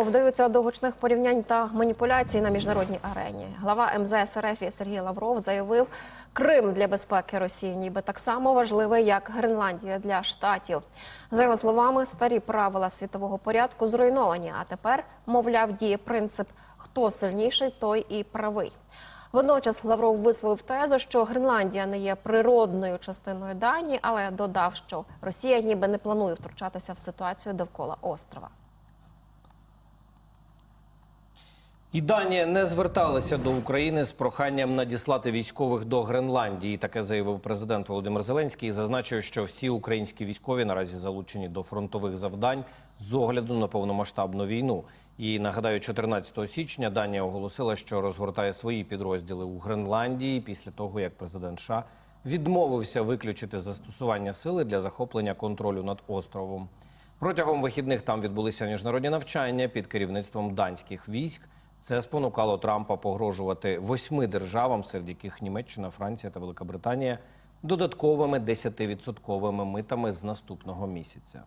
Вдаються до гучних порівнянь та маніпуляцій на міжнародній арені. Глава МЗС РФ Сергій Лавров заявив, Крим для безпеки Росії ніби так само важливий, як Гренландія для штатів. За його словами, старі правила світового порядку зруйновані. А тепер, мовляв, діє принцип хто сильніший, той і правий. Водночас Лавров висловив тезу, що Гренландія не є природною частиною Данії, але додав, що Росія ніби не планує втручатися в ситуацію довкола острова. І Данія не зверталася до України з проханням надіслати військових до Гренландії. Таке заявив президент Володимир Зеленський. і Зазначив, що всі українські військові наразі залучені до фронтових завдань з огляду на повномасштабну війну. І нагадаю, 14 січня Данія оголосила, що розгортає свої підрозділи у Гренландії після того, як президент США відмовився виключити застосування сили для захоплення контролю над островом. Протягом вихідних там відбулися міжнародні навчання під керівництвом данських військ. Це спонукало Трампа погрожувати восьми державам, серед яких Німеччина, Франція та Велика Британія, додатковими 10-відсотковими митами з наступного місяця.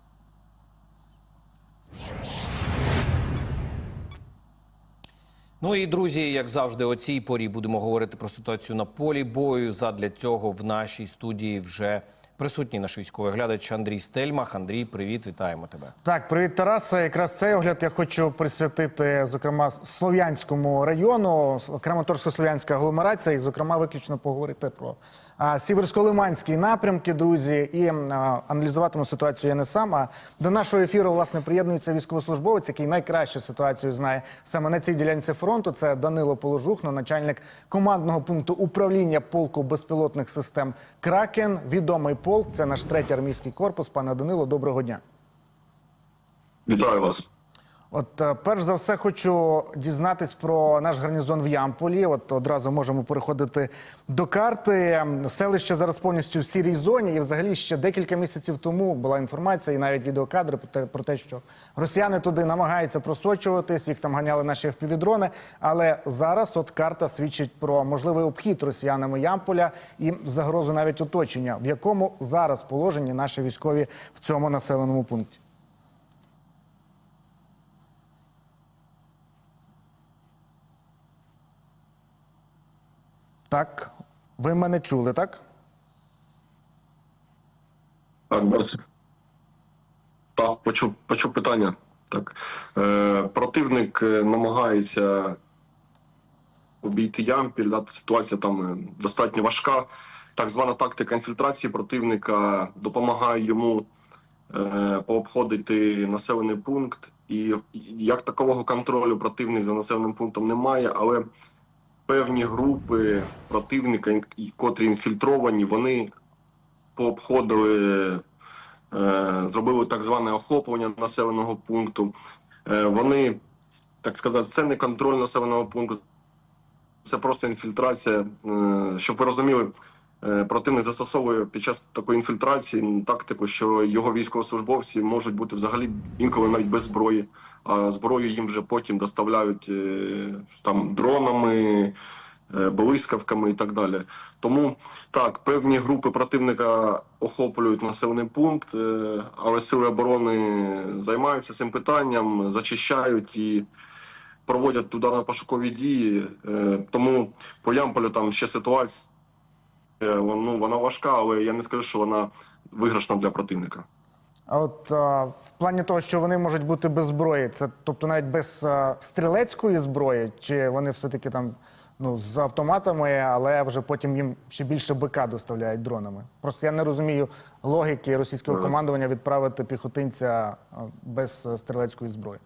Ну і друзі, як завжди, о цій порі будемо говорити про ситуацію на полі бою. Задля цього в нашій студії вже присутній наш військовий глядач Андрій Стельмах. Андрій, привіт, вітаємо тебе. Так, привіт, Тараса. Якраз цей огляд я хочу присвятити, зокрема, Слов'янському району, Краматорсько-Слов'янська агломерація, і, зокрема, виключно поговорити про Сіверсько-Лиманські напрямки, друзі, і а, аналізуватиму ситуацію я не сам. А до нашого ефіру, власне, приєднується військовослужбовець, який найкраще ситуацію знає саме на цій ділянці фронту. Це Данило Положухно, начальник командного пункту управління полку безпілотних систем Кракен. Відомий полк. Це наш третій армійський корпус. Пане Данило, доброго дня. Вітаю вас. От е, перш за все хочу дізнатись про наш гарнізон в Ямполі. От одразу можемо переходити до карти. Селище зараз повністю в сірій зоні. І взагалі ще декілька місяців тому була інформація і навіть відеокадри про те, що росіяни туди намагаються просочуватись, їх там ганяли наші впівдрони. Але зараз от карта свідчить про можливий обхід росіянами Ямполя і загрозу навіть оточення, в якому зараз положенні наші військові в цьому населеному пункті. Так, ви мене чули, так? Так, Борис. Так, почув, почув питання. Так. Е, противник е, намагається обійти Ямпіль. Да, ситуація там е, достатньо важка. Так звана тактика інфільтрації противника допомагає йому е, пообходити населений пункт. І як такового контролю противник за населеним пунктом немає, але певні групи противника, котрі інфільтровані, вони пообходили, е, зробили так зване охоплення населеного пункту. Е, вони, так сказати, це не контроль населеного пункту, це просто інфільтрація. Е, щоб ви розуміли, противник застосовує під час такої інфільтрації тактику, що його військовослужбовці можуть бути взагалі інколи навіть без зброї, а зброю їм вже потім доставляють е, там дронами. е, Блискавками і так далі. Тому так, певні групи противника охоплюють населений пункт, е, але сили оборони займаються цим питанням, зачищають і проводять ударно-пошукові дії. Е, Тому по Ямполю там ще ситуація е, ну, вона важка, але я не скажу, що вона виграшна для противника. А от а, в плані того, що вони можуть бути без зброї, це тобто навіть без а, стрілецької зброї, чи вони все-таки там ну з автоматами, але вже потім їм ще більше БК доставляють дронами. Просто я не розумію логіки російського командування відправити піхотинця а, без а, стрілецької зброї.